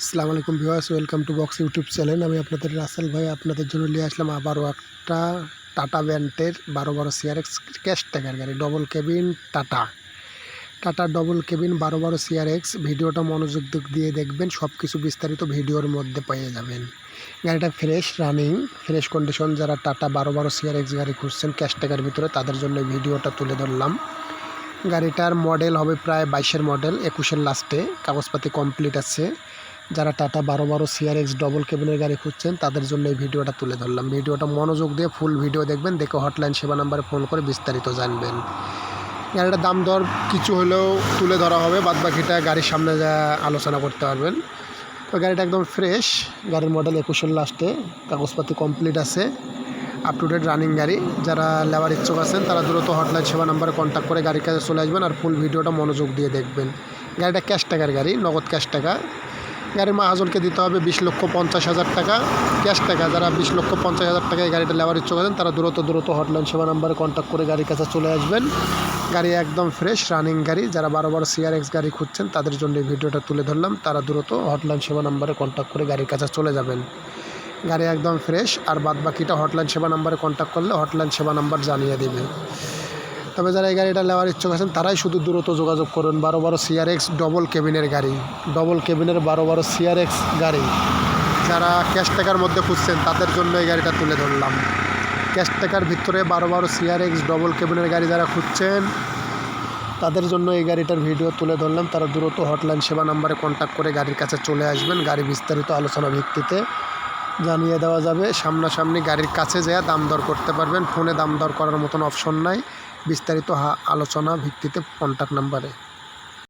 আসসালামু আলাইকুম viewers, welcome to box YouTube channel. আমি আপনাদের রাসেল ভাই, আপনাদের জন্য নিয়ে আসলাম আবারও একটা টাটা ব্যান্ডের বারো বারো সিআরএক্স ক্যাশ ট্যাগার গাড়ি double cabin Tata. Tata double cabin বারো বারো সিআরএক্স ভিডিওটা মনোযোগ দিয়ে দেখবেন সব কিছু বিস্তারিত ভিডিওর মধ্যে পেয়ে যাবেন। গাড়িটা ফ্রেশ রানিং ফ্রেশ কন্ডিশন যারা টাটা বারো বারো সিআরএক্স গাড়ি খুঁজছেন ক্যাশ ট্যাগার ভিতরে, তাদের জন্য ভিডিওটা তুলে ধরলাম। গাড়িটার মডেল হবে প্রায় বাইশের মডেল একুশের লাস্টে কাগজপাতি কমপ্লিট আছে। যারা টাটা বারো বারো সিআরএক্স ডবল কেবিনের গাড়ি খুঁজছেন, তাদের জন্য এই ভিডিওটা তুলে ধরলাম। ভিডিওটা মনোযোগ দিয়ে ফুল ভিডিও দেখবেন, দেখে হটলাইন সেবা নাম্বারে ফোন করে বিস্তারিত জানবেন। গাড়িটার দাম দর কিছু হলেও তুলে ধরা হবে বাদ বাকিটা গাড়ির সামনে যা আলোচনা করতে পারবেন। তো গাড়িটা একদম ফ্রেশ গাড়ির মডেল একুশের লাস্টে কাগজপাতি কমপ্লিট আছে আপ টু ডেট রানিং গাড়ি। যারা লেবার ইচ্ছুক আছেন, তারা দ্রুত হটলাইন সেবা নাম্বারে কন্ট্যাক্ট করে গাড়ির কাছে চলে আসবেন আর ফুল ভিডিওটা মনোযোগ দিয়ে দেখবেন। গাড়িটা ক্যাশ টাকার গাড়ি, নগদ ক্যাশ টাকা। গাড়ির মাহাজনকে দিতে হবে বিশ লক্ষ পঞ্চাশ হাজার টাকা ক্যাশ টাকা। যারা বিশ লক্ষ পঞ্চাশ হাজার টাকায় গাড়িটা লেবার ইচ্ছুক আছেন, তারা দ্রুত দ্রুত হটলাইন সেবা নাম্বারে কন্ট্যাক্ট করে গাড়ির কাছে চলে আসবেন। গাড়ি একদম ফ্রেশ রানিং গাড়ি। যারা বারো বারো সিআরএক্স গাড়ি খুঁজছেন, তাদের জন্য এই ভিডিওটা তুলে ধরলাম। তারা দ্রুত হটলাইন সেবা নাম্বারে কন্ট্যাক্ট করে গাড়ির কাছে চলে যাবেন। গাড়ি একদম ফ্রেশ আর বাদ বাকিটা হটলাইন সেবা নাম্বারে কন্ট্যাক্ট করলে হটলাইন সেবা নাম্বার জানিয়ে দেবে। তবে যারা এই গাড়িটা নেওয়ার ইচ্ছুক আছেন, তারাই শুধু দ্রুত যোগাযোগ করুন। বারো বারো সিআরএক্স ডবল কেবিনের গাড়ি। ডবল কেবিনের বারো বারো সিআরএক্স গাড়ি। যারা ক্যাশ টাকার মধ্যে খুঁজছেন, তাদের জন্য এই গাড়িটা তুলে ধরলাম। ক্যাশ টাকার ভিতরে বারো বারো সিআরএক্স ডবল কেবিনের গাড়ি যারা খুঁজছেন, তাদের জন্য এই গাড়িটার ভিডিও তুলে ধরলাম। তারা দ্রুত হটলাইন সেবা নাম্বারে কন্ট্যাক্ট করে গাড়ির কাছে চলে আসবেন। গাড়ি বিস্তারিত আলোচনা ভিত্তিতে জানিয়ে দেওয়া যাবে। সামনাসামনি গাড়ির কাছে যেয়ে দাম দর করতে পারবেন। ফোনে দাম দর করার মতন অপশন নাই। বিস্তারিত আলোচনা ভিত্তিতে কন্ট্যাক্ট নাম্বারে